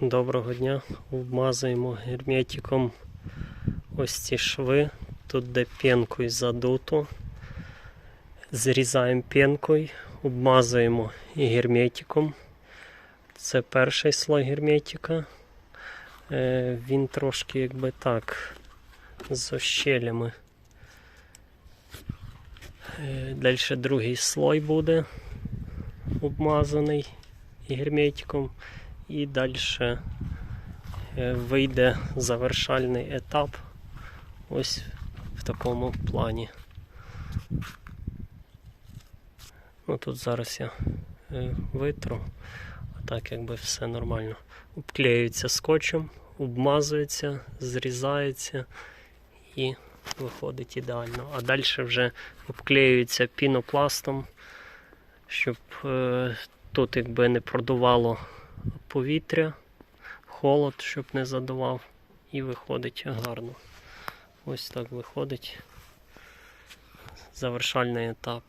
Доброго дня. Обмазуємо герметиком ось ці шви. Тут де пінкою задуто. Зрізаємо пінкою, обмазуємо і герметиком. Це перший слой герметика. Е, Він трошки якби так з ощелями. Далі другий слой буде обмазаний герметиком. І далі вийде завершальний етап ось в такому плані. Ну тут зараз я е, витру, а так якби все нормально. Обклеюється скотчем, обмазується, зрізається і виходить ідеально. А далі вже обклеюється пінопластом, щоб е, тут якби не продувало повітря, холод, щоб не задував, і виходить гарно. Ось так виходить завершальний етап.